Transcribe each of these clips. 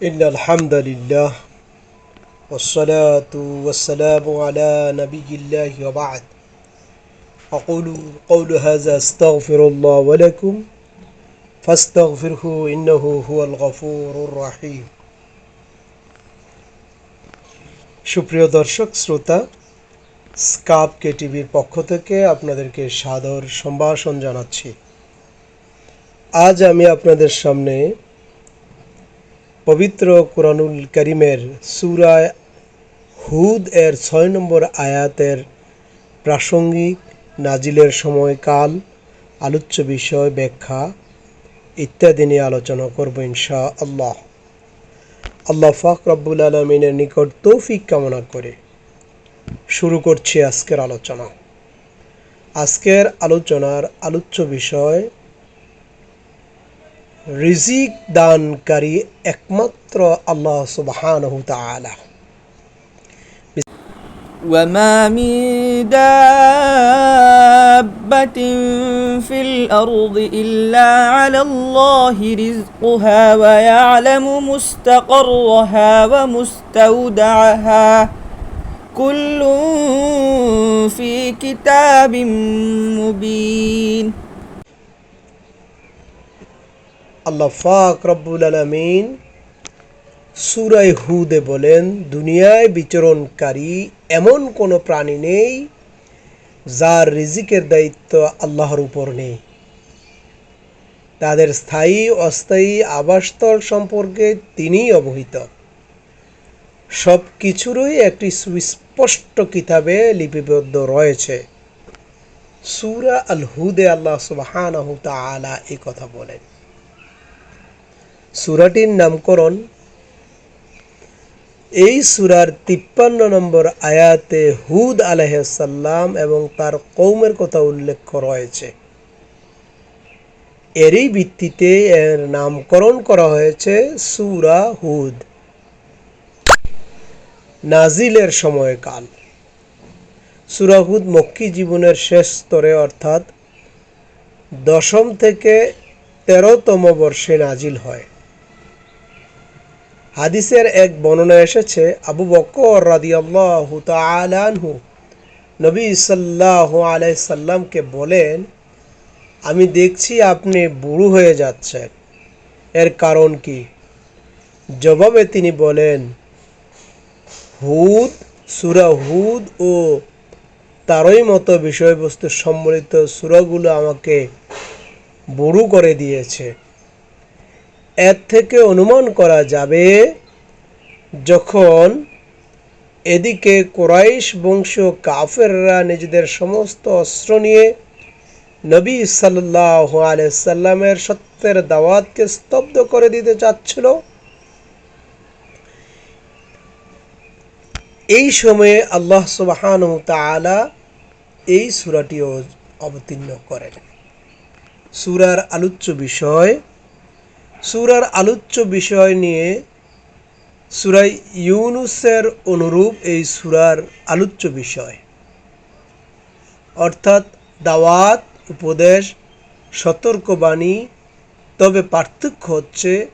إن الحمد لله والصلاة والسلام على نبي الله وبعد أقول قول هذا استغفر الله ولكم فاستغفره إنه هو الغفور الرحيم সুপ্রিয় দর্শক শ্রোতা স্কাপ কে টিভির পক্ষ থেকে আপনাদেরকে সাদর সম্ভাষণ জানাচ্ছি আজ আমি আপনাদের সামনে পবিত্র কোরআনুল করিমের সুরা হুদ এর ছয় নম্বর আয়াতের প্রাসঙ্গিক নাজিলের সময়কাল, আলোচ্য বিষয় ব্যাখ্যা ইত্যাদি নিয়ে আলোচনা করব ইনশা আল্লাহ আল্লাহ ফাক রব্বুল আলমিনের নিকট তৌফিক কামনা করে শুরু করছি আজকের আলোচনা। আজকের আলোচনার আলোচ্য বিষয় রিজিক দানকারী একমাত্র আল্লাহ সুবহানাহু তাআলা وما من دابة في الأرض إلا على الله رزقها ويعلم مستقرها ومستودعها كل في كتاب مبين আল্লাহ ফাক রব্বুল আলমিন সুরাই হুদে বলেন, দুনিয়ায় বিচরণকারী এমন কোনো প্রাণী নেই যার রিজিকের দায়িত্ব আল্লাহর উপর নেই। তাদের স্থায়ী, অস্থায়ী আবাসস্থল সম্পর্কে তিনিই অবহিত। সব কিছুরই একটি সুস্পষ্ট কিতাবে লিপিবদ্ধ রয়েছে। সুরা আল হুদে আল্লাহ তাআলা এই কথা বলেন। সুরাটির নামকরণ, এই সুরার তিপ্পান্ন নম্বর আয়াতে হুদ আলহাম এবং তার কৌমের কথা উল্লেখ রয়েছে এরই ভিত্তিতে এর নামকরণ করা হয়েছে সুরা হুদ। নাজিলের সময়কাল। সুরাহুদ মক্কি জীবনের শেষ স্তরে অর্থাৎ দশম থেকে তেরোতম বর্ষে নাজিল হয়। হাদিসের এক বর্ণনা এসেছে, আবু বকর রাদিয়াল্লাহু আনহু। নবী সাল্লাল্লাহু আলাইহি সাল্লামকে বলেন, আমি দেখছি আপনি বুড়ো হয়ে যাচ্ছেন। এর কারণ কি? জবাবে তিনি বলেন, হুদ, সুরা হুদ ও তারই মতো বিষয়বস্তু সম্বলিত সুরাগুলো আমাকে বুড়ো করে দিয়েছে। এর থেকে অনুমান করা যাবে যখন এদিকে কোরাইশ বংশ কাফেররা নিজেদের সমস্ত অস্ত্র নিয়ে নবী সাল্লাহ সাল্লামের সত্যের দাওয়াতকে স্তব্ধ করে দিতে চাচ্ছিল। এই সময়ে আল্লাহ সুবাহান তালা এই সুরাটিও অবতীর্ণ করেন। সুরার আলোচ্য বিষয় সুরার আলোচ্য বিষয় নিয়ে সুরাই ইউনুসের অনুরূপ এই সুরার আলোচ্য বিষয়। অর্থাৎ দাওয়াত, উপদেশ, সতর্কবাণী, তবে পার্থক্য হচ্ছে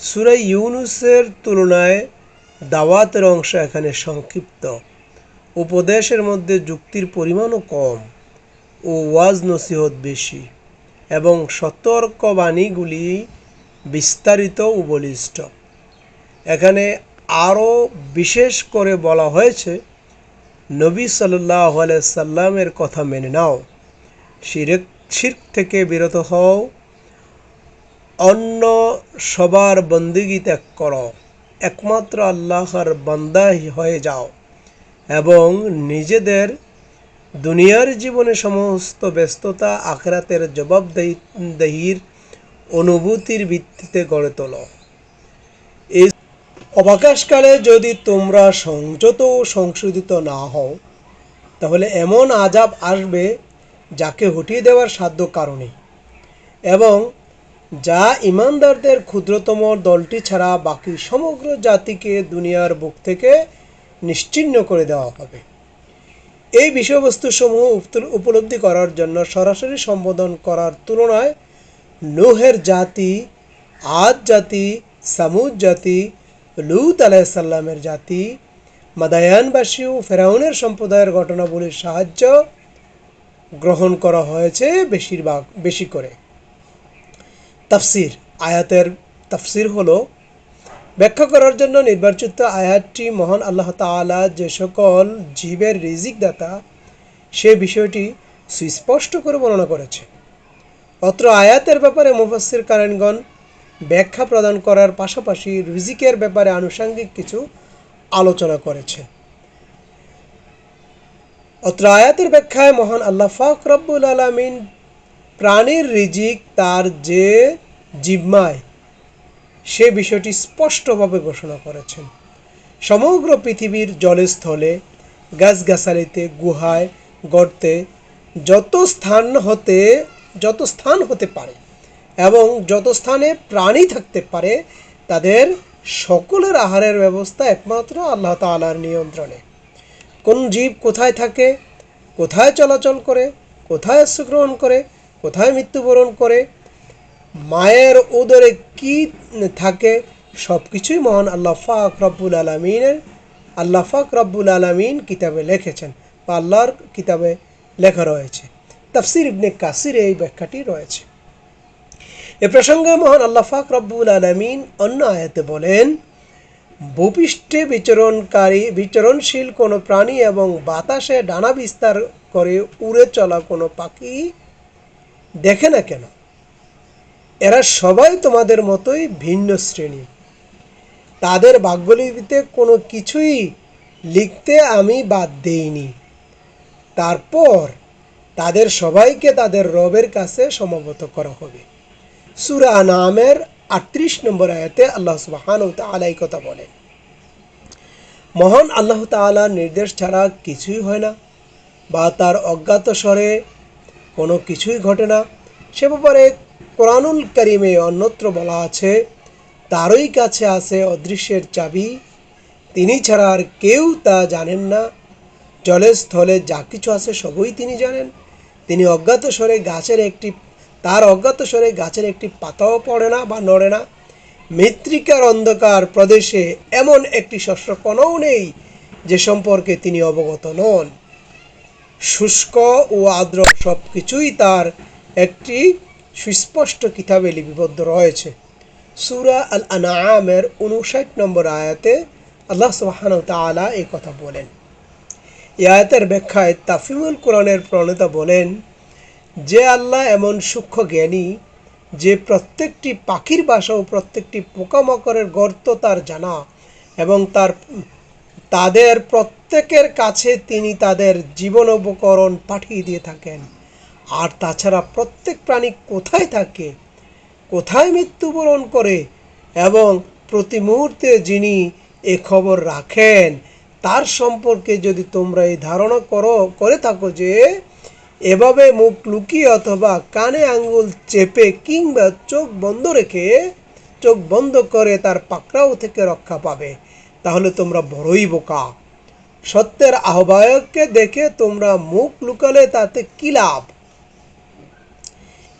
সুরাই ইউনুসের তুলনায় দাওয়াতের অংশ এখানে সংক্ষিপ্ত। উপদেশের মধ্যে যুক্তির পরিমাণও কম ও ওয়াজ নসিহত বেশি। এবং সতর্কবাণীগুলি বিস্তারিত উপলিষ্ট এখানে আরও বিশেষ করে বলা হয়েছে, নবী সাল্লাহ সাল্লামের কথা মেনে নাও, শিরেক, শির্ক থেকে বিরত হও, অন্য সবার বন্দিগি ত্যাগ করো, একমাত্র আল্লাহর বান্দা হয়ে যাও এবং নিজেদের দুনিয়ার জীবনে সমস্ত ব্যস্ততা আখরাতের জবাবদেহির অনুভূতির ভিত্তিতে গড়ে তোল। এই অবকাশকালে যদি তোমরা সংযত ও সংশোধিত না হও, তাহলে এমন আজাব আসবে যাকে হটিয়ে দেওয়ার সাধ্য কারণে এবং যা ইমানদারদের ক্ষুদ্রতম দলটি ছাড়া বাকি সমগ্র জাতিকে দুনিয়ার বুক থেকে নিশ্চিহ্ন করে দেওয়া হবে। এই বিষয়বস্তুসমূহ উপলব্ধি করার জন্য সরাসরি সম্বোধন করার তুলনায় নোহের জাতি, আদ জাতি, সামুদ জাতি, লুত আলাইসাল্লামের জাতি মাদায়ানবাসী ও ফেরাউনের সম্প্রদায়ের ঘটনাবলীর সাহায্য গ্রহণ করা হয়েছে বেশিরভাগ, বেশি করে। তাফসির, আয়াতের তাফসির হলো ব্যাখ্যা করার জন্য নির্বাচিত আয়াতটি মহান আল্লাহ তাআলা যে সকল জীবের রিজিক দাতা সে বিষয়টি সুস্পষ্ট করে বর্ণনা করেছে। অত্র আয়াতের ব্যাপারে মুফাসসির কারেনগণ ব্যাখ্যা প্রদান করার পাশাপাশি রিজিকের ব্যাপারে আনুষঙ্গিক কিছু আলোচনা করেছে। অত্র আয়াতের ব্যাখ্যায় মহান আল্লাহ ফাক রব্বুল আলমিন প্রাণীর রিজিক তার যে জিম্মায় সে বিষয়টি স্পষ্টভাবে ঘোষণা করেছেন। সমগ্র পৃথিবীর জলস্থলে গাছগাছালিতে, গুহায় গর্তে যত স্থান হতে, যত স্থান হতে পারে এবং যত স্থানে প্রাণী থাকতে পারে, তাদের সকলের আহারের ব্যবস্থা একমাত্র আল্লাহ তাআলার নিয়ন্ত্রণে। কোন জীব কোথায় থাকে, কোথায় চলাচল করে, কোথায় গ্রহণ করে, কোথায় মৃত্যুবরণ করে মায়ের উদরে কি থাকে সব কিছুই মহান আল্লাহ ফাক রব্বুল আলমিনের, আল্লাহ ফাক রব্বুল আলমিন কিতাবে লিখেছেন, বা আল্লাহর কিতাবে লেখা রয়েছে। তাফসির ইবনে কাসির এই ব্যাখ্যাটি রয়েছে। এ প্রসঙ্গে মহান আল্লাহ ফাক রব্বুল আলমিন অন্য আয়াতে বলেন, ভূপৃষ্ঠে বিচরণকারী, বিচরণশীল কোনো প্রাণী এবং বাতাসে ডানা বিস্তার করে উড়ে চলা কোনো পাখি দেখে না কেন? এরা সবাই তোমাদের মতোই ভিন্ন শ্রেণি। তাদের ভাগ্যলিপিতে কোনো কিছুই লিখতে আমি বাদ দেইনি। তারপর তাদের সবাইকে তাদের রবের কাছে সমবেত করা হবে। সুরা নামের আটত্রিশ নম্বর আয়াতে আল্লাহ সুবাহান তালাই কথা বলেন। মহান আল্লাহ তাআলার নির্দেশ ছাড়া কিছুই হয় না বা তার অজ্ঞাত স্বরে কোনো কিছুই ঘটে না। সে ব্যাপারে কোরআনুল করিমে অন্যত্র বলা আছে, তারই কাছে আছে অদৃশ্যের চাবি। তিনি ছাড়া আর কেউ তা জানেন না। জলে, স্থলে যা কিছু আছে সবই তিনি জানেন। তিনি অজ্ঞাত স্বরে গাছের একটি, তার অজ্ঞাত স্বরে গাছের একটি পাতাও পড়ে না বা নড়ে না। মৃত্তিকার অন্ধকার প্রদেশে এমন একটি শস্যকণও নেই যে সম্পর্কে তিনি অবগত নন। শুষ্ক ও আর্দ্র সব কিছুই তার একটি সুস্পষ্ট কিতাবে লিপিবদ্ধ রয়েছে। সুরা আল আনামের উনষাট নম্বর আয়াতে আল্লাহ সুবাহান তালা এই কথা বলেন। এই আয়াতের ব্যাখ্যায় তাফিমুল কোরআনের প্রণেতা বলেন, যে আল্লাহ এমন সূক্ষ্ম জ্ঞানী, যে প্রত্যেকটি পাখির বাসা ও প্রত্যেকটি পোকামাকড়ের গর্ত তার জানা এবং তার, তাদের প্রত্যেকের কাছে তিনি তাদের জীবন উপকরণ পাঠিয়ে দিয়ে থাকেন। আর তাছাড়া প্রত্যেক প্রাণী কোথায় থাকে, কোথায় মৃত্যুবরণ করে এবং প্রতি মুহূর্তে যিনি এ খবর রাখেন, তার সম্পর্কে যদি তোমরা এই ধারণা করো, করে থাকো যে এভাবে মুখ লুকিয়ে অথবা কানে আঙ্গুল চেপে কিংবা চোখ বন্ধ রেখে চোখ বন্ধ করে তার পাকড়াও থেকে রক্ষা পাবে, তাহলে তোমরা বড়ই বোকা। সত্যের আহ্বায়ককে দেখে তোমরা মুখ লুকালে তাতে কী লাভ?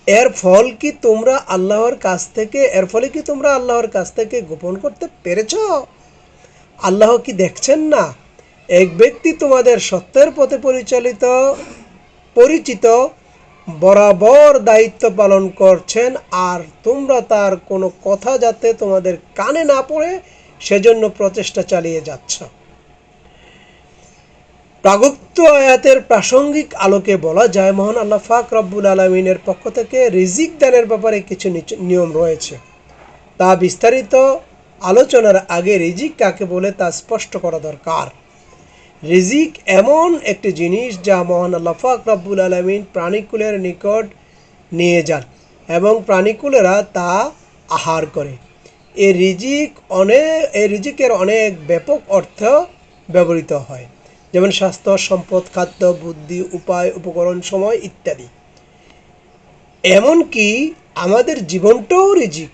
এর ফল কি তোমরা আল্লাহর কাছ থেকে, এর ফলে কি তোমরা আল্লাহর কাছ থেকে গোপন করতে পেরেছ? আল্লাহ কি দেখছেন না? এক ব্যক্তি তোমাদের সত্যের পথে পরিচালিত, পরিচিত, বরাবর দায়িত্ব পালন করছেন আর তোমরা তার কোনো কথা যাতে তোমাদের কানে না পড়ে, সেজন্য প্রচেষ্টা চালিয়ে যাচ্ছ। প্রাগুক্ত আয়াতের প্রাসঙ্গিক আলোকে বলা যায়, মহান আল্লাহ ফাক রব্বুল আলমিনের পক্ষ থেকে রিজিক দানের ব্যাপারে কিছু নিয়ম রয়েছে। তা বিস্তারিত আলোচনার আগে রিজিক কাকে বলে তা স্পষ্ট করা দরকার। রিজিক এমন একটি জিনিস যা মহান আল্লাহ ফাক রব্বুল আলমিন প্রাণীকুলের নিকট নিয়ে যান এবং প্রাণীকুলেরা তা আহার করে। এই রিজিক অনেক এই রিজিকের অনেক ব্যাপক অর্থ ব্যবহৃত হয়। যেমন স্বাস্থ্য, সম্পদ, খাদ্য, বুদ্ধি, উপায়, উপকরণ, সময় ইত্যাদি। এমনকি আমাদের জীবনটাও রিজিক।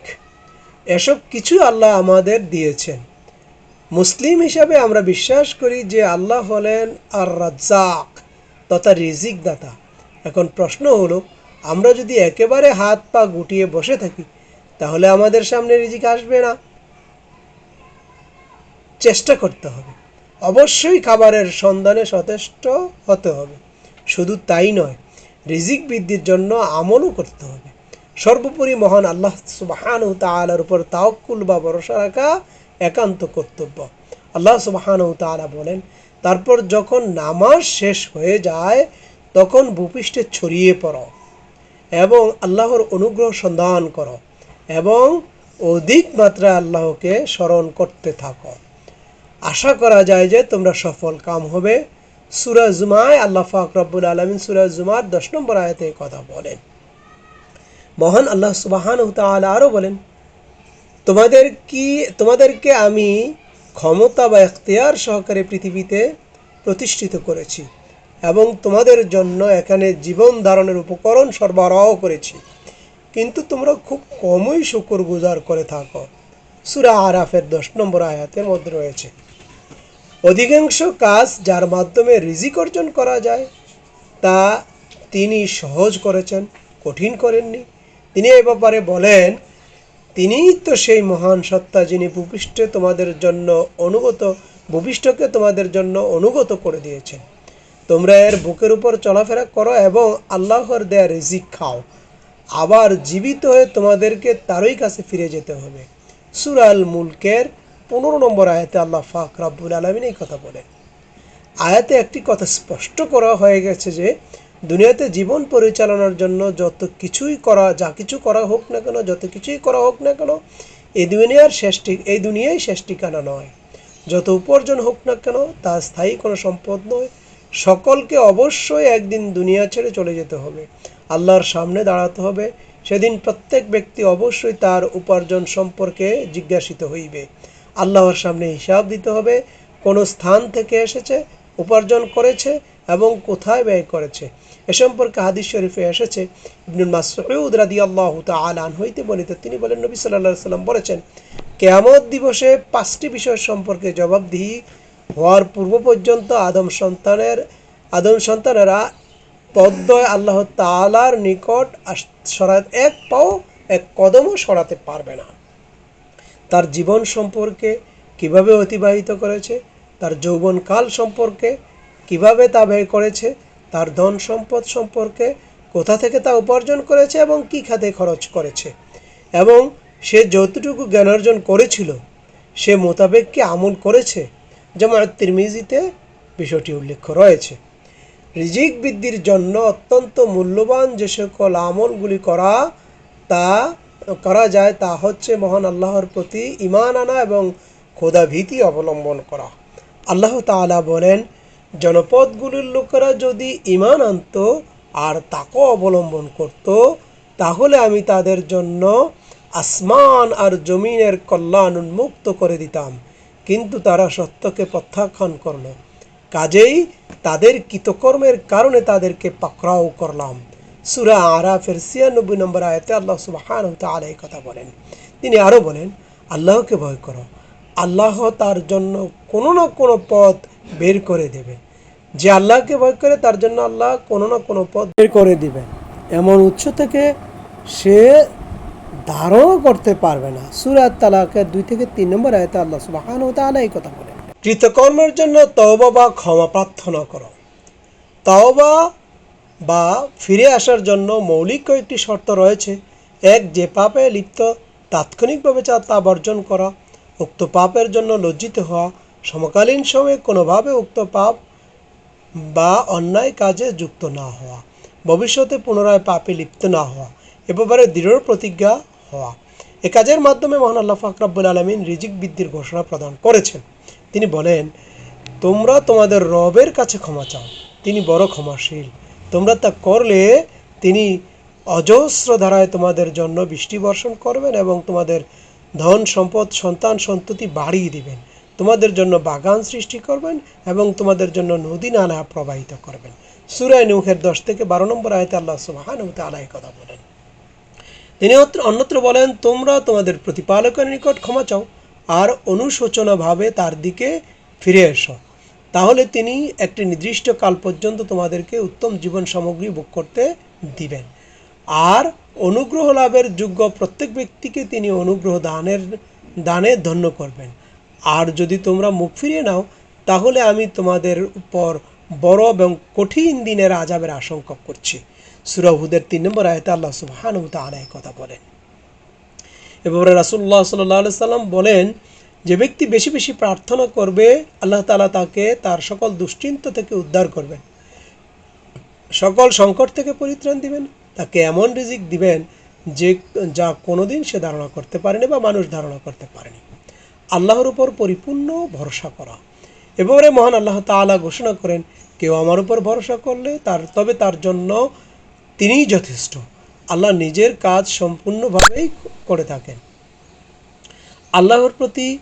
এসব কিছু আল্লাহ আমাদের দিয়েছেন। মুসলিম হিসাবে আমরা বিশ্বাস করি যে আল্লাহ হলেন আর রাজ্জাক তথা রিজিক দাতা এখন প্রশ্ন হলো, আমরা যদি একেবারে হাত পা গুটিয়ে বসে থাকি, তাহলে আমাদের সামনে রিজিক আসবে না। চেষ্টা করতে হবে। অবশ্যই খাবারের সন্ধানে সচেষ্ট হতে হবে। শুধু তাই নয়, রিজিক বৃদ্ধির জন্য আমলও করতে হবে। সর্বোপরি মহান আল্লাহ সুবাহান তালার উপর তাওকুল বা ভরসা রাখা একান্ত কর্তব্য। আল্লাহ সুবাহান তালা বলেন, তারপর যখন নামাজ শেষ হয়ে যায়, তখন ভূপৃষ্ঠে ছড়িয়ে পড়ো এবং আল্লাহর অনুগ্রহ সন্ধান করো এবং অধিক মাত্রায় আল্লাহকে স্মরণ করতে থাকো। আশা করা যায় যে তোমরা সফল কাম হবে। সুরা জুমায় আল্লাহ ফাক রব্বুল আলমিন সুরা জুমার দশ নম্বর আয়তে কথা বলেন। মহান আল্লাহ সুবাহান তাআলা আরও বলেন, তোমাদের কি, তোমাদেরকে আমি ক্ষমতা বা এখতিয়ার সহকারে পৃথিবীতে প্রতিষ্ঠিত করেছি এবং তোমাদের জন্য এখানে জীবন ধারণের উপকরণ সরবরাহ করেছি। কিন্তু তোমরা খুব কমই শুকর গুজার করে থাকো। সুরা আরাফের দশ নম্বর আয়াতের মধ্যে রয়েছে। অধিকাংশ কাজ যার মাধ্যমে রিজিক অর্জন করা যায়, তা তিনি সহজ করেছেন, কঠিন করেননি। তিনি এ ব্যাপারে বলেন, তিনিই তো সেই মহান সত্তা যিনি ভূপৃষ্ঠে তোমাদের জন্য অনুগত, ভূপৃষ্ঠকে তোমাদের জন্য অনুগত করে দিয়েছেন। তোমরা এর বুকের উপর চলাফেরা করো এবং আল্লাহর দেয়া রিজিক খাও। আবার জীবিত হয়ে তোমাদেরকে তারই কাছে ফিরে যেতে হবে। সুরাল মুলকের পনেরো নম্বর আয়াতে আল্লাহ ফাক রাব্বুল আলমিন এই কথা বলেন। আয়াতে একটি কথা স্পষ্ট করা হয়ে গেছে যে, দুনিয়াতে জীবন পরিচালনার জন্য যত কিছুই করা, যা কিছু করা হোক না কেন, যত কিছুই করা হোক না কেন, এই দুনিয়ার শেষ এই দুনিয়াই শেষ ঠিকানা নয়। যত উপার্জন হোক না কেন, তা স্থায়ী কোনো সম্পদ নয়। সকলকে অবশ্যই একদিন দুনিয়া ছেড়ে চলে যেতে হবে। আল্লাহর সামনে দাঁড়াতে হবে। সেদিন প্রত্যেক ব্যক্তি অবশ্যই তার উপার্জন সম্পর্কে জিজ্ঞাসিত হইবে। আল্লাহর সামনে হিসাব দিতে হবে, কোন স্থান থেকে এসেছে, উপার্জন করেছে এবং কোথায় ব্যয় করেছে। এ সম্পর্কে হাদিস শরীফে এসেছে, ইবনুল মাসউদ আন হইতে বলিত তিনি বলেন, নবী সাল্লাল্লাহু সাল্লাম বলেছেন, কেয়ামত দিবসে পাঁচটি বিষয় সম্পর্কে জবাবদিহি হওয়ার পূর্ব পর্যন্ত আদম সন্তানের, আদম সন্তানেরা তদ্দয় আল্লাহ তালার নিকট সরা- এক পাও, এক কদমও সরাতে পারবে না। তার জীবন সম্পর্কে কীভাবে অতিবাহিত করেছে, তার যৌবনকাল সম্পর্কে কীভাবে তা ব্যয় করেছে, তার ধন সম্পদ সম্পর্কে কোথা থেকে তা উপার্জন করেছে এবং কী খাতে খরচ করেছে। এবং সে যতটুকু জ্ঞান অর্জন করেছিল, সে মোতাবেক কি আমল করেছে যেমন তিরমিজিতে বিষয়টি উল্লেখ রয়েছে। রিজিক বৃদ্ধির জন্য অত্যন্ত মূল্যবান যে সকল আমলগুলি করা, তা করা যায় তা হচ্ছে মহান আল্লাহর প্রতি ইমান আনা এবং খোদা ভীতি অবলম্বন করা। আল্লাহ তাআলা বলেন, জনপদগুলির লোকেরা যদি ইমান আনত আর তাকে অবলম্বন করত, তাহলে আমি তাদের জন্য আসমান আর জমিনের কল্যাণ উন্মুক্ত করে দিতাম। কিন্তু তারা সত্যকে প্রত্যাখ্যান করল। কাজেই তাদের কৃতকর্মের কারণে তাদেরকে পাকড়াও করলাম। সুরা আরা আরাফের ছিয়ানব্বই নম্বর আয়তে আল্লাহ সুবাহান তাআলা এই কথা বলেন। তিনি আরও বলেন, আল্লাহকে ভয় করো। আল্লাহ তার জন্য কোনো না কোনো পথ বের করে দেবেন যে আল্লাহকে ভয় করে, তার জন্য আল্লাহ কোনো না কোনো পথ বের করে দিবেন। এমন উৎস থেকে সে ধারণ করতে পারবে না। সুরাত তালাকের দুই থেকে তিন নম্বর আয়তে আল্লাহ সুবাহান তাআলা এই কথা বলেন। কৃতকর্মের জন্য তওবা বা ক্ষমা প্রার্থনা করো। তওবা বা ফিরে আসার জন্য মৌলিক কয়েকটি শর্ত রয়েছে। এক, যে পাপে লিপ্ত, তাৎক্ষণিকভাবে তা বর্জন করা, উক্ত পাপের জন্য লজ্জিত হওয়া, সমকালীন সময়ে কোনোভাবে উক্ত পাপ বা অন্যায় কাজে যুক্ত না হওয়া, ভবিষ্যতে পুনরায় পাপে লিপ্ত না হওয়া এ ব্যাপারে দৃঢ় প্রতিজ্ঞা হওয়া। এ কাজের মাধ্যমে মহান আল্লাহ ফাকরাবুল আলমিন রিজিক বৃদ্ধির ঘোষণা প্রদান করেছেন। তিনি বলেন, তোমরা তোমাদের রবের কাছে ক্ষমা চাও। তিনি বড় ক্ষমাশীল। তোমরা তা করলে তিনি অজস্র ধারায় তোমাদের জন্য বৃষ্টি বর্ষণ করবেন এবং তোমাদের ধন সম্পদ, সন্তান সন্ততি বাড়িয়ে দিবেন। তোমাদের জন্য বাগান সৃষ্টি করবেন এবং তোমাদের জন্য নদী নালা প্রবাহিত করবেন। সুরায় নৌখের দশ থেকে বারো নম্বর আয়তে আল্লাহ সুবাহান আলাই কথা বলেন। তিনি অন্যত্র বলেন, তোমরা তোমাদের প্রতিপালকের নিকট ক্ষমা চাও, আর অনুশোচনাভাবে তার দিকে ফিরে এসো। তাহলে তিনি একটি নির্দিষ্ট কাল পর্যন্ত তোমাদেরকে উত্তম জীবন সামগ্রী ভোগ করতে দিবেন। আর অনুগ্রহ লাভের যোগ্য প্রত্যেক ব্যক্তিকে তিনি অনুগ্রহ দানের, দানে ধন্য করবেন। আর যদি তোমরা মুখ ফিরিয়ে নাও, তাহলে আমি তোমাদের উপর বড় এবং কঠিন দিনের আজাবের আশঙ্কা করছি। সুরাহুদের তিন নম্বর আয়তে আল্লাহ সুবহান তালাই কথা বলেন। এবারে রাসুল্লাহ সাল্লাহ সাল্লাম বলেন যে ব্যক্তি বেশি বেশি প্রার্থনা করবে, আল্লাহ তালা তাকে তার সকল দুশ্চিন্তা থেকে উদ্ধার করবেন। সকল সংকট থেকে পরিত্রাণ দিবেন, তাকে এমন রিজিক দিবেন যে, যা কোনোদিন সে ধারণা করতে পারেনি বা মানুষ ধারণা করতে পারেনি। আল্লাহর উপর পরিপূর্ণ ভরসা করা। এবারে মহান আল্লাহ তাআলা ঘোষণা করেন, কেউ আমার উপর ভরসা করলে তার, তবে তার জন্য তিনিই যথেষ্ট। আল্লাহ নিজের কাজ সম্পূর্ণভাবেই করে থাকেন। আল্লাহর প্রতি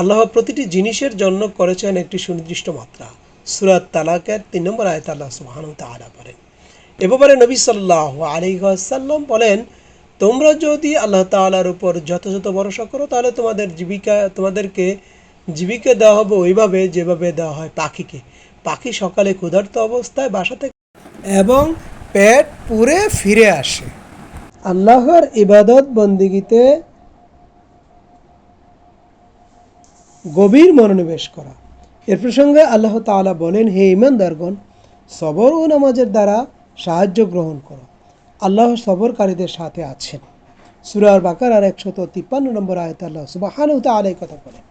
আল্লাহ প্রতিটি জিনিসের জন্য করেছেন একটি সুনির্দিষ্ট মাত্রা। সুরাত তালাকের তিন নম্বর আয়ত আল্লাহ সুবহান তাআলা বলেন এ ব্যাপারে নবী সাল্লাহ আলাইসাল্লাম বলেন, তোমরা যদি আল্লাহ তাআলার উপর যথাযথ ভরসা করো, তাহলে তোমাদের জীবিকা, তোমাদেরকে জীবিকা দেওয়া হবে ওইভাবে যেভাবে দেওয়া হয় পাখিকে। পাখি সকালে ক্ষুধার্ত অবস্থায় বাসা থেকে এবং পেট পুরে ফিরে আসে। আল্লাহর ইবাদত বন্দিগিতে গভীর মনোনিবেশ করা। এর প্রসঙ্গে আল্লাহ তাআলা বলেন, হে ইমানদারগণ সবর ও নামাজের দ্বারা সাহায্য গ্রহণ করো। আল্লাহ সবরকারীদের সাথে আছেন। সুরার বাকার আর একশত তিপ্পান্ন নম্বর আয়ত আল্লাহ সুবাহান তালাই কথা বলেন।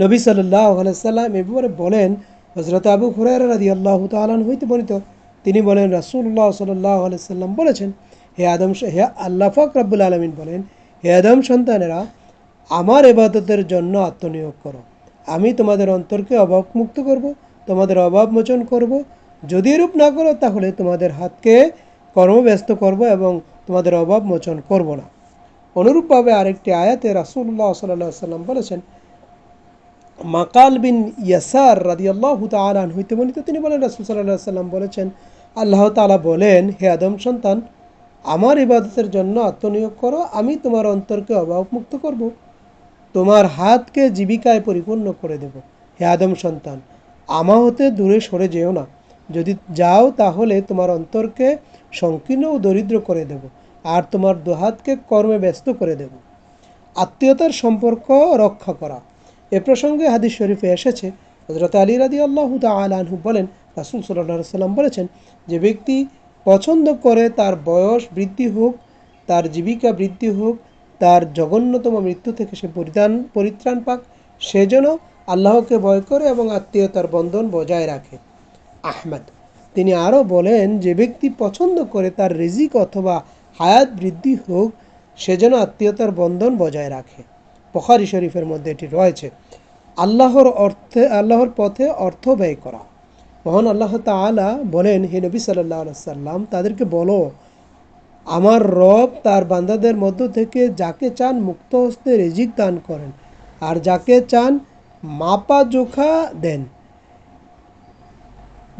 নবী সাল্লাহ আলাইসাল্লাম এ ব্যাপারে বলেন হজরত আবু হুরায়রা রাদি আল্লাহ তালান হইতে বর্ণিত। তিনি বলেন, রাসূলুল্লাহ সাল্লাহ আলাইসাল্লাম বলেছেন, হে আদম, হে আল্লাহ ফাক রাব্বুল আলমিন বলেন, হে আদম সন্তানেরা, আমার এবাদতের জন্য আত্মনিয়োগ করো। আমি তোমাদের অন্তরকে অভাবমুক্ত করব, তোমাদের অভাব মোচন করব। যদি এরূপ না করো, তাহলে তোমাদের হাতকে কর্মব্যস্ত করব এবং তোমাদের অভাব মোচন করব না। অনুরূপভাবে আরেকটি আয়াতে রাসূলুল্লাহ সাল্লাহ সাল্লাম বলেছেন, মাকাল বিন ইয়াসার রাদিয়াল্লাহু তাআলা আনহু হইতে বর্ণিত তিনি বলেন, রাসূল আলাইহি সাল্লাম বলেছেন, আল্লাহ তাআলা বলেন, হে আদম সন্তান, আমার ইবাদতের জন্য আত্মনিয়োগ করো, আমি তোমার অন্তরকে অভাবমুক্ত করব। তোমার হাতকে জীবিকায় পরিপূর্ণ করে দেব। হে আদম সন্তান আমা হতে দূরে সরে যেও না। যদি যাও তাহলে তোমার অন্তরকে সংকীর্ণ ও দরিদ্র করে দেব আর তোমার দুহাতকে কর্মে ব্যস্ত করে দেব। আত্মীয়তার সম্পর্ক রক্ষা করা। এ প্রসঙ্গে হাদিস শরীফে এসেছে হজরত আলী রাদি আল্লাহ আনহু বলেন, রাসুল সাল্লাহ সাল্লাম বলেছেন, যে ব্যক্তি পছন্দ করে তার বয়স বৃদ্ধি হোক, তার জীবিকা বৃদ্ধি হোক তার জঘন্যতম মৃত্যু থেকে সে পরিত্রাণ পরিত্রাণ পাক সে যেন আল্লাহকে ভয় করে এবং আত্মীয়তার বন্ধন বজায় রাখে। আহমেদ, তিনি আরও বলেন, যে ব্যক্তি পছন্দ করে তার রিজিক অথবা হায়াত বৃদ্ধি হোক সে যেন আত্মীয়তার বন্ধন বজায় রাখে। বখারি শরীফের মধ্যে এটি রয়েছে, আল্লাহর অর্থে, আল্লাহর পথে অর্থ ব্যয় করা। মহান আল্লাহ তাআলা বলেন, হে নবী সাল্লাহ সাল্লাম তাদেরকে বলো আমার রব তার বান্দাদের মধ্য থেকে যাকে চান মুক্ত হস্তে রিজিক দান করেন আর যাকে চান মাপা জোখা দেন।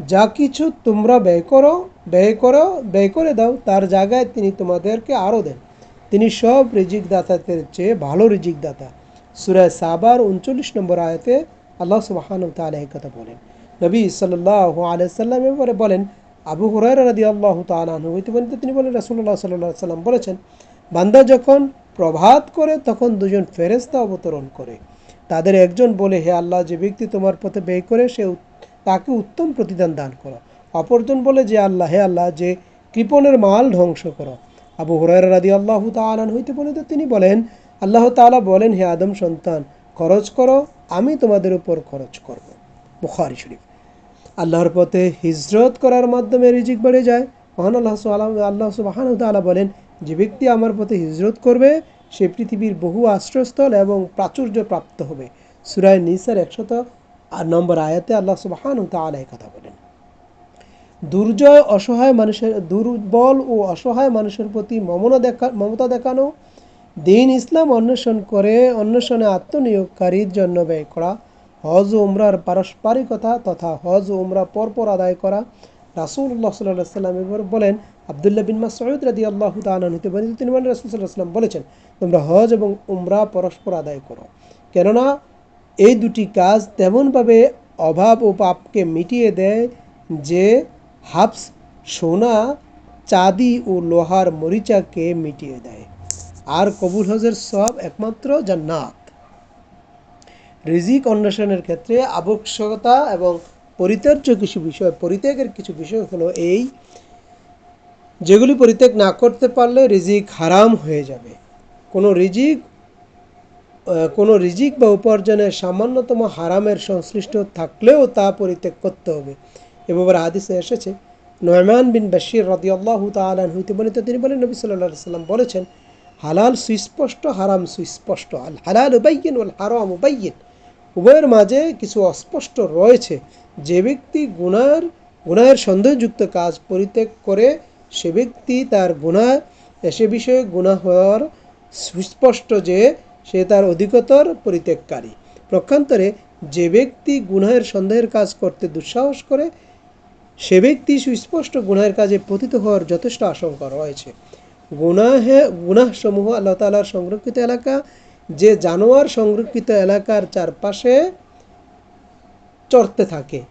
যা কিছু তোমরা ব্যয় করো ব্যয় করো, ব্যয় করে দাও, তার জায়গায় তিনি তোমাদেরকে আরও দেন। তিনি সব রিজিক দাতাদের চেয়ে ভালো রিজিক দাতা সুরায় সাবার উনচল্লিশ নম্বর আয়াতে আল্লাহ সুবাহান তালা কথা বলেন। নবী সাল্লাহ আলাইসাল্লাম এবারে বলেন আবু হুরায়রা রাদি আল্লাহ তালাহু হইতে বলতে তিনি বলেন রাসুল্লাহ সাল্লাহ সাল্লাম বলেছেন, বান্দা যখন প্রভাত করে, তখন দুজন ফেরেস্তা অবতরণ করে। তাদের একজন বলে, হে আল্লাহ, যে ব্যক্তি তোমার পথে ব্যয় করে, সে তাকে উত্তম প্রতিদান দান করো। অপরজন বলে, যে আল্লাহ, হে আল্লাহ, যে কৃপণের মাল ধ্বংস করো। আবু হুরায়রা রাদি আল্লাহ তালান হইতে বলে তো তিনি বলেন, আল্লাহ তাআলা বলেন, হে আদম সন্তান, খরচ করো, আমি তোমাদের উপর খরচ করব। বুখারি শরীফ। আল্লাহর পথে হিজরত করার মাধ্যমে রিজিক বেড়ে যায়। মহান আল্লাহ আল্লাহ সুবাহান তাআলা বলেন, যে ব্যক্তি আমার পথে হিজরত করবে, সে পৃথিবীর বহু আশ্রয়স্থল এবং প্রাচুর্য প্রাপ্ত হবে। সুরায় নিসার একশত নম্বর আয়াতে আল্লাহ সুবাহান এই কথা বলেন। দুর্জয় অসহায় মানুষের, দুর্বল ও অসহায় মানুষের প্রতি মমনা দেখা, মমতা দেখানো, দিন ইসলাম অন্বেষণ করে, অন্বেষণে আত্মনিয়োগকারীর জন্য ব্যয় করা হজ ও উমরার পারস্পরিকতা তথা হজ ও উমরা পরপর আদায় করা। রাসুল্লাহ সাল্লাহ সাল্লাম এবার বলেন, আবদুল্লাহ বিন মাসউদ রাদি আল্লাহ তালন হতে বলেন তিনি মানে রাসুল সাল্লাহ সাল্লাম বলেছেন, তোমরা হজ এবং উমরা পরস্পর আদায় করো। কেননা এই দুটি কাজ তেমনভাবে অভাব ও পাপকে মিটিয়ে দেয় যে হাফস, সোনা, চাঁদি ও লোহার মরিচাকে মিটিয়ে দেয়। আর কবুল হজের সব একমাত্র জান্নাত। রিজিক অন্বেষণের ক্ষেত্রে আবশ্যকতা এবং পরিত্যাজ্য কিছু বিষয়, পরিত্যাগের কিছু বিষয় হলো এই, যেগুলি পরিত্যাগ না করতে পারলে রিজিক হারাম হয়ে যাবে। কোনো রিজিক কোনো রিজিক বা উপার্জনের সামান্যতম হারামের সংশ্লিষ্ট থাকলেও তা পরিত্যাগ করতে হবে। এ ব্যাপারে হাদিসে এসেছে, নয়মান বিন বাশির রদিয়াল্লাহু তাআলান হইতে বর্ণিত তিনি বলেন, নবী আলাইহি সাল্লাম বলেছেন, হালাল সুস্পষ্ট, হারাম সুস্পষ্ট আল হালাল উবাইয়িন ওয়াল হারাম উবাইয়িন উভয়ের মাঝে কিছু অস্পষ্ট রয়েছে। যে ব্যক্তি গুনার গুনাহের সন্দেহযুক্ত কাজ পরিত্যাগ করে, সে ব্যক্তি তার গুণা, সে বিষয়ে গুনাহ হওয়ার সুস্পষ্ট যে, সে তার অধিকতর পরিত্যাগকারী। প্রক্ষান্তরে, যে ব্যক্তি গুনাহের সন্দেহের কাজ করতে দুঃসাহস করে, সে ব্যক্তি সুস্পষ্ট গুনাহের কাজে পতিত হওয়ার যথেষ্ট আশঙ্কা রয়েছে। গুনাহে গুনাহসমূহ আল্লাহ তালার সংরক্ষিত এলাকা যে জানোয়ার সংরক্ষিত এলাকার চারপাশে চড়তে থাকে,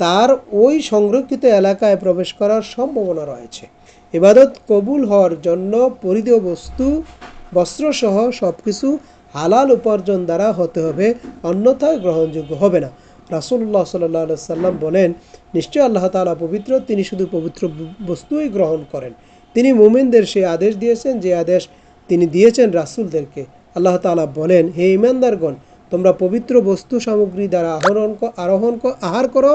তার ওই সংরক্ষিত এলাকায় প্রবেশ করার সম্ভাবনা রয়েছে। এবাদত কবুল হওয়ার জন্য পরিধেয় বস্তু, বস্ত্রসহ সব কিছু হালাল উপার্জন দ্বারা হতে হবে, অন্যথায় গ্রহণযোগ্য হবে না। রাসুল্লাহ সাল্লাহ সাল্লাম বলেন নিশ্চয় আল্লাহ তাআলা পবিত্র, তিনি শুধু পবিত্র বস্তুই গ্রহণ করেন। তিনি মুমিনদের সে আদেশ দিয়েছেন, যে আদেশ তিনি দিয়েছেন রাসূলদেরকে। আল্লাহ তাআলা বলেন, হে ইমানদারগণ তোমরা পবিত্র বস্তু সামগ্রী দ্বারা আহরণ আরোহণ আহার করো,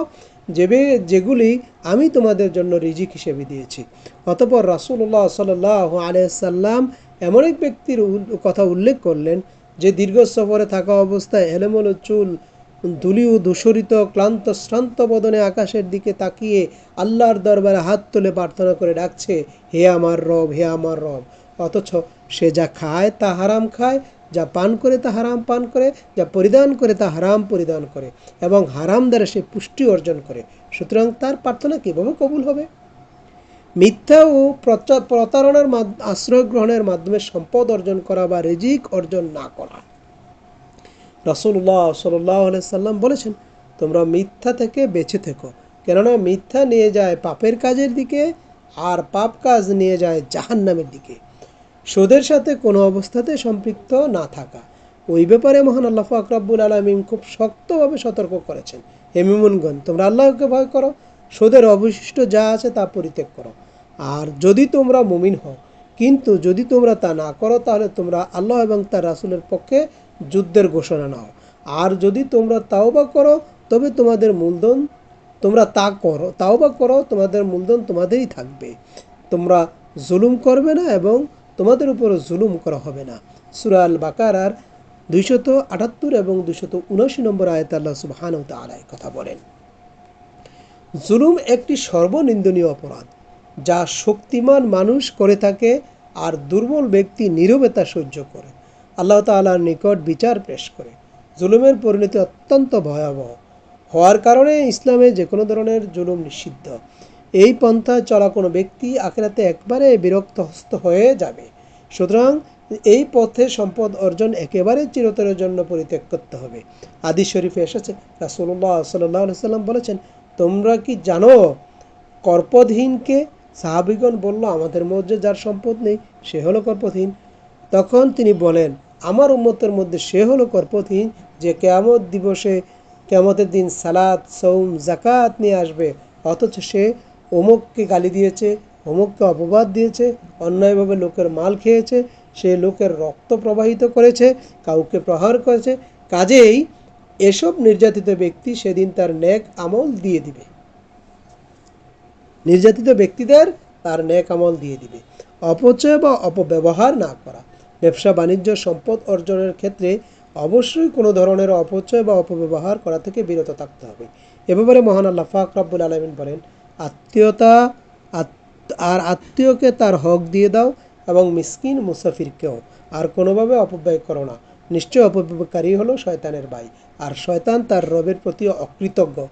যেবে যেগুলি আমি তোমাদের জন্য রিজিক হিসেবে দিয়েছি। অতপর রাসূলুল্লাহ সাল্লাহ আলাইসাল্লাম এমন এক ব্যক্তির কথা উল্লেখ করলেন যে, দীর্ঘ সফরে থাকা অবস্থায় এলোমেলো চুল, ধুলি ও দূষরিত ক্লান্ত, শ্রান্ত বদনে আকাশের দিকে তাকিয়ে আল্লাহর দরবারে হাত তুলে প্রার্থনা করে ডাকছে, হে আমার রব, হে আমার রব। অথচ সে যা খায় তা হারাম খায়, যা পান করে তা হারাম পান করে, যা পরিধান করে তা হারাম পরিধান করে এবং হারাম দ্বারা সে পুষ্টি অর্জন করে। সুতরাং তার প্রার্থনা কীভাবে কবুল হবে। মিথ্যা ও প্রতারণার আশ্রয় গ্রহণের মাধ্যমে সম্পদ অর্জন করা বা রিজিক অর্জন না করা। রাসূলুল্লাহ সাল্লাহ সাল্লাম বলেছেন, তোমরা মিথ্যা থেকে বেঁচে থেকো। কেননা মিথ্যা নিয়ে যায় পাপের কাজের দিকে আর পাপ কাজ নিয়ে যায় জাহান্নামের দিকে। সুদের সাথে কোনো অবস্থাতে সম্পৃক্ত না থাকা। ওই ব্যাপারে মহান আল্লাহ আকরাবুল আলমিন খুব শক্তভাবে সতর্ক করেছেন। হেমিমুনগণ তোমরা আল্লাহকে ভয় করো সুদের অবশিষ্ট যা আছে তা পরিত্যাগ করো। আর যদি তোমরা মুমিন হও, কিন্তু যদি তোমরা তা না করো, তাহলে তোমরা আল্লাহ এবং তার রাসূলের পক্ষে যুদ্ধের ঘোষণা নাও। আর যদি তোমরা তাওবা করো, তবে তোমাদের মূলধন তোমরা তা করো, তাওবা করো, তোমাদের মূলধন তোমাদেরই থাকবে। তোমরা জুলুম করবে না এবং তোমাদের উপরও জুলুম করা হবে না। সুরাল বাকারার দুইশত আটাত্তর এবং দুইশত উনআশি নম্বর আয়তে আল্লাহ তাআলা এই কথা বলেন। জুলুম একটি সর্বনিন্দনীয় অপরাধ, যা শক্তিমান মানুষ করে থাকে আর দুর্বল ব্যক্তি নীরবে তা সহ্য করে। আল্লাহ তাআলার নিকট বিচার পেশ করে। জুলুমের পরিণতি অত্যন্ত ভয়াবহ। হওয়ার কারণে ইসলামে যে কোনো ধরনের জুলুম নিষিদ্ধ। এই পন্থায় চলা কোনো ব্যক্তি আখেরাতে একবারে বিরক্ত হস্ত হয়ে যাবে। সুতরাং এই পথে সম্পদ অর্জন একেবারে চিরতরের জন্য পরিত্যাগ করতে হবে। আদি শরীফে এসেছে, রাসূলুল্লাহ সাল্লাহ সাল্লাম বলেছেন, তোমরা কি জানো কর্পদহীনকে সাহাবিগণ বলল, আমাদের মধ্যে যার সম্পদ নেই, সে হলো কর্পদহীন তখন তিনি বলেন, আমার উন্মতের মধ্যে সে হলো কর্পদহীন যে কেয়ামত দিবসে, কেয়ামতের দিন সালাত সৌম জাকাত নিয়ে আসবে, অথচ সে অমুককে গালি দিয়েছে, অমুককে অপবাদ দিয়েছে, অন্যায়ভাবে লোকের মাল খেয়েছে, সে লোকের রক্ত প্রবাহিত করেছে, কাউকে প্রহার করেছে। কাজেই এসব নির্যাতিত ব্যক্তি সেদিন তার ন্যাক আমল দিয়ে দিবে। নির্যাতিত ব্যক্তিদের তার ন্যাক আমল দিয়ে দিবে। অপচয় বা অপব্যবহার না করা। ব্যবসা, বাণিজ্য, সম্পদ অর্জনের ক্ষেত্রে অবশ্যই কোনো ধরনের অপচয় বা অপব্যবহার করা থেকে বিরত থাকতে হবে। এ ব্যাপারে মহান আল্লাহ ফাক রাব্বুল আলমিন বলেন আত্মীয়তা, আত- আর আত্মীয়কে তার হক দিয়ে দাও এবং মিসকিন মুসাফিরকেও। আর কোনোভাবে অপব্যয় করো না। নিশ্চয় অপব্যয়কারী হলো শয়তানের ভাই। আর শয়তান তার রবের প্রতি অকৃতজ্ঞ।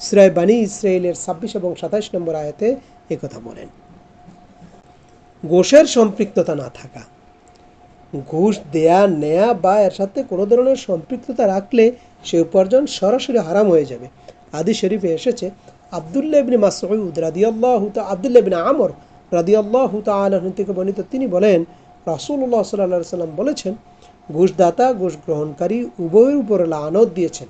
শ্রায় বাণী ইসরায়েলের ছাব্বিশ এবং সাতাশ নম্বর আয়াতে একথা বলেন। ঘোষের সম্পৃক্ততা না থাকা। ঘুষ, দেয়া, নেয়া বা এর সাথে কোনো ধরনের সম্পৃক্ততা রাখলে সে উপার্জন সরাসরি হারাম হয়ে যাবে। আদি শরীফে এসেছে আবদুল্লাহ ইবনে মাসউদ রাদিয়াল্লাহু তা, আবদুল্লাহ ইবনে আমর রাদিয়াল্লাহু তাআলা থেকে বর্ণিত, তিনি বলেন, রাসূলুল্লাহ সাল্লাল্লাহু আলাইহি সাল্লাম বলেছেন, ঘুষদাতা ঘুষ গ্রহণকারী উভয়ের উপর লানত দিয়েছেন।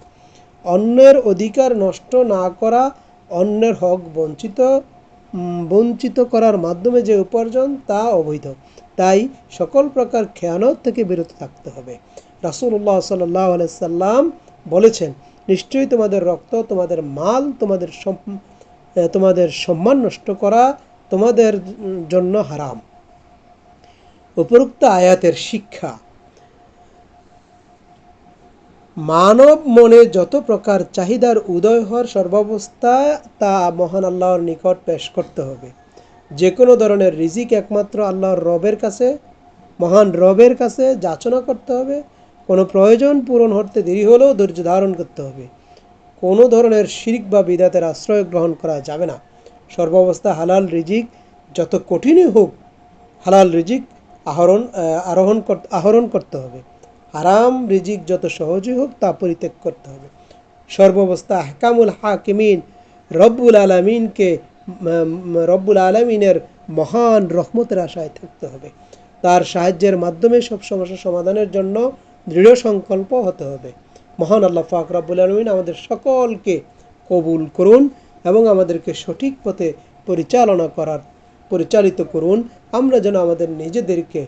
অন্যের অধিকার নষ্ট না করা, অন্যের হক বঞ্চিত বঞ্চিত করার মাধ্যমে যে উপার্জন, তা অবৈধ। তাই সকল প্রকার খেয়ানত থেকে বিরত থাকতে হবে। রাসূলুল্লাহ সাল্লাহ সাল্লাম বলেছেন নিশ্চয়ই তোমাদের রক্ত, তোমাদের মাল, তোমাদের তোমাদের সম্মান নষ্ট করা তোমাদের জন্য হারাম। উপরোক্ত আয়াতের শিক্ষা, মানব মনে যত প্রকার চাহিদার উদয় হওয়ার সর্বাবস্থা তা মহান আল্লাহর নিকট পেশ করতে হবে। যে কোনো ধরনের রিজিক একমাত্র আল্লাহর রবের কাছে, মহান রবের কাছে যাচনা করতে হবে। কোনো প্রয়োজন পূরণ হতে দেরি হলেও ধৈর্য ধারণ করতে হবে। কোনো ধরনের শিরিক বা বিদাতের আশ্রয় গ্রহণ করা যাবে না। সর্বাবস্থা হালাল রিজিক যত কঠিনই হোক, হালাল রিজিক আহরণ আরোহণ আহরণ করতে হবে। হারাম রিজিক যত সহজই হোক তা পরিত্যাগ করতে হবে। সর্বাবস্থা হাকামুল হাকিমিন, রব্বুল আলমিনকে রব্বুল আলমিনের মহান রহমতের আশায় থাকতে হবে। তার সাহায্যের মাধ্যমে সব সমস্যা সমাধানের জন্য দৃঢ় সংকল্প হতে হবে। মহান আল্লাহ ফাক রব্বুল আলমিন আমাদের সকলকে কবুল করুন এবং আমাদেরকে সঠিক পথে পরিচালনা করার, পরিচালিত করুন। আমরা যেন আমাদের নিজেদেরকে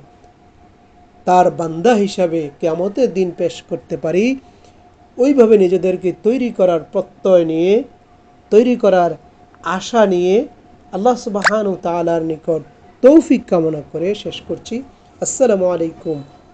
তার বান্দা হিসাবে কেমতের দিন পেশ করতে পারি। ওইভাবে নিজেদেরকে তৈরি করার প্রত্যয় নিয়ে, তৈরি করার আশা নিয়ে আল্লাহ সুবাহান ও তালার নিকট তৌফিক কামনা করে শেষ করছি। আসসালামু আলাইকুম